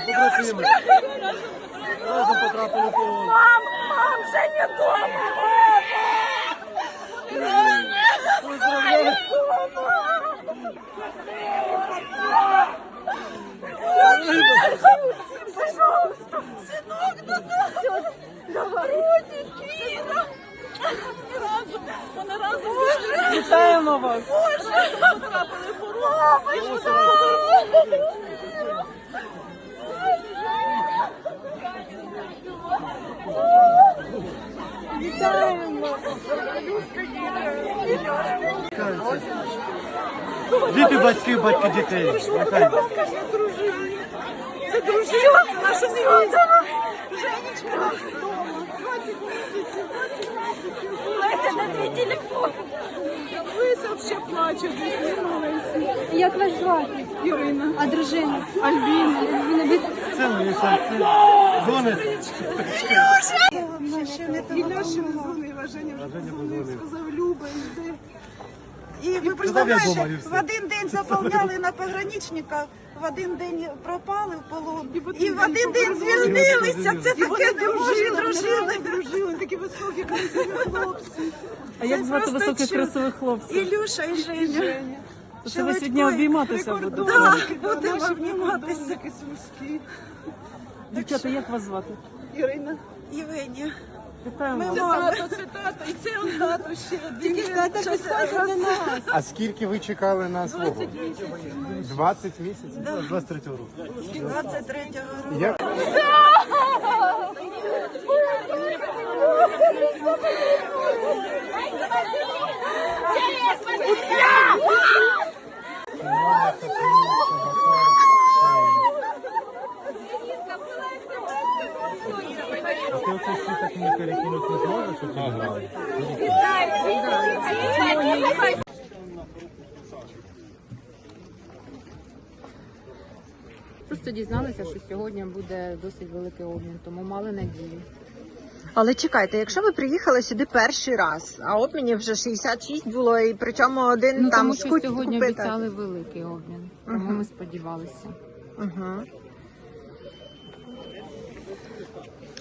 побратими. Разом потрапили полон. Мам, мам, Женя дома, мама! Поздравляю. Пожалуйста, сынок, да. Давай. Родненький. Разом, вони разом. Вітаємо вас! Боже, потрапили в Мамочка. Діти батьки, батьки дітей. Це дружина, це наша свята. Женечка нас вдома. 20 місяців, 20 місяців. Леся, на твій телефон. Леся взагалі плаче, десь маленький. Як вас звати? Ірина. А дружина? Альбіна. Альбіна, Це мої серці. Дзвонить. Ілюша позвонила, Женя вже позвонив, сказав, Люба, йди. І ви представляєте, і в один день заповняли на пограничника, в один день пропали в полон, І в один день звільнилися. Це таке не дружили, дружили. дружили, такі високі, красиві хлопці. А як звати високих красивих хлопців? Ілюша і Женя. Це ви сьогодні обійматися будете? Так, будемо сумські. Дівчата, як вас звати? Ірина. Євгенія. Вітаємо Це тато, це тато, і це он тато ще. Тільки Тата підходить до нас. А скільки ви чекали на свого? 20 місяців. 20 місяців? 23 року. 23-го року. Як А ти оцей список перекинути не щоб ти грав? Просто дізналися, що сьогодні буде досить великий обмін, тому мали надію. Але чекайте, якщо ви приїхали сюди перший раз, а обмінів вже 66 було, і причому один Ну там тому що скуть сьогодні купити. обіцяли великий обмін, тому Мгм. ми сподівалися. Угу.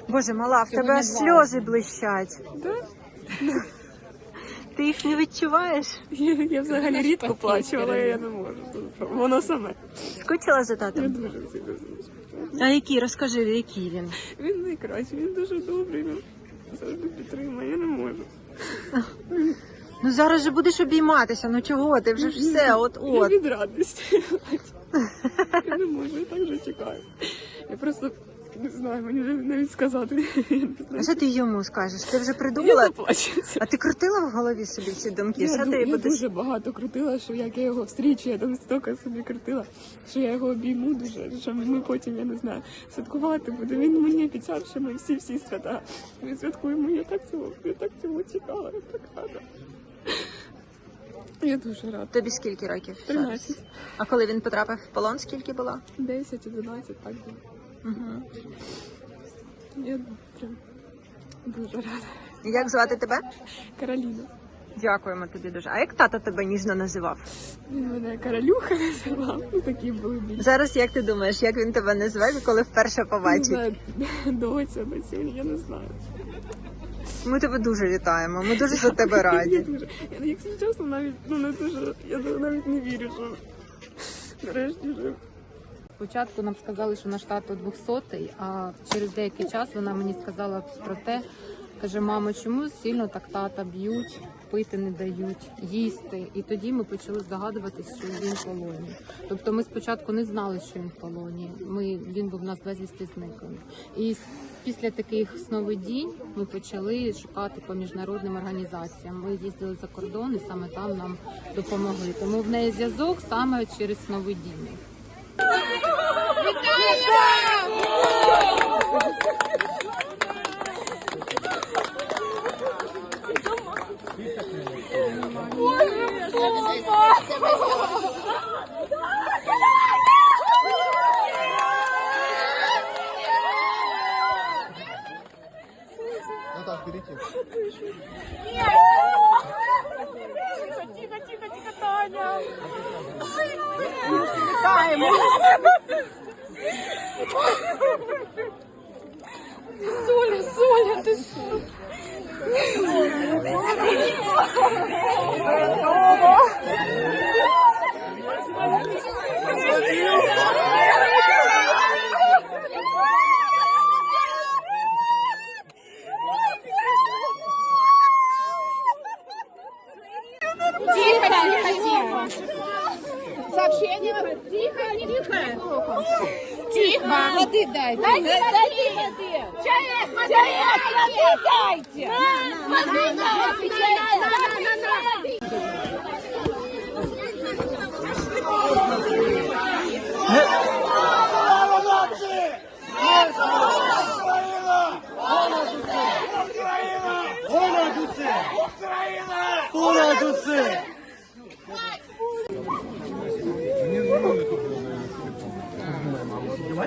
Боже, мала, в тебе аж сльози блищать. Ти їх не відчуваєш? Я взагалі рідко плачу, але я не можу. Воно саме. Скучила за татом? Дуже сильно. А який? Розкажи, який він? Він найкращий, він дуже добрий, він завжди підтримує, я не можу. Ну зараз же будеш обійматися. Ну чого? Ти вже ж все, от Я от. від радості. Я не можу, я так вже чекаю. Я просто не знаю, мені вже навіть сказати. А що ти йому скажеш? Ти вже Я придумала? заплачуся. А ти крутила в голові собі ці думки? Я, Що ду- ти я будеш? дуже багато крутила, що як я його встрічу, я там стільки собі крутила, що я його обійму дуже, що ми потім, я не знаю, святкувати будемо. Він мені обіцяв, що ми всі всі свята. Ми святкуємо. Я так цього, я так цього чекала, я так рада. Я дуже рада. Тобі скільки років? зараз? 13, А коли він потрапив в полон, скільки було? 10, 11, так було. Угу. Я прям дуже рада. Як звати тебе? Кароліна. Дякуємо тобі дуже. А як тато тебе ніжно називав? Він мене Каролюха називав. Ну такі були більше. Зараз як ти думаєш, як він тебе назве, коли вперше Не побачить? знаю, доця, доця, я не знаю. Ми тебе дуже вітаємо. Ми дуже за тебе Я раді. дуже. Я, якщо чесно, навіть ну не дуже. Я навіть не вірю, що нарешті вже. Спочатку нам сказали, що наш тато 200-й, а через деякий час вона мені сказала про те, каже, мамо, чому сильно так тата б'ють, пити не дають, їсти. І тоді ми почали здогадуватися, що він в полоні. Тобто ми спочатку не знали, що він в полоні. Ми, він був у нас безвісти зниклим. І після таких сновидінь ми почали шукати по міжнародним організаціям. Ми їздили за кордон і саме там нам допомогли. Тому в неї зв'язок саме через сновидіння. Ну чекаємо. Соля, Соля, ти що? Тихо, тихо, тихо. Сообщение. Тихо, тихо. Тихо. Воды дайте. Дайте воды. Чаек, чаек, воды дайте. Воды дайте.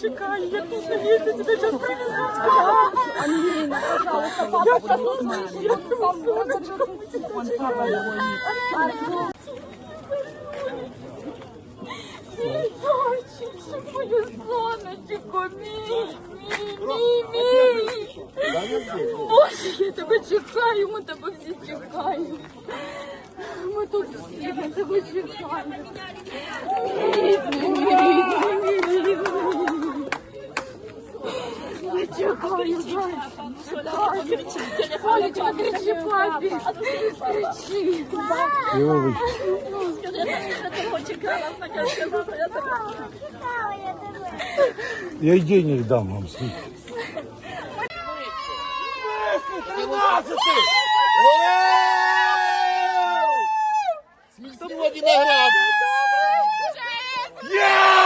чекаю, я тут на месте тебя сейчас привезут. Пожалуйста, папа, я мою сонечко, мій. Боже, я тебе чекаю, ми тебе всі чекаємо. Ми тут всі, ми тебе чекаємо. Рідний, мій рідний, мій рідний. Кричи, кричи папе, кричи. Йович. Я и денег дам вам с 13! Сміх виноград! Yeah!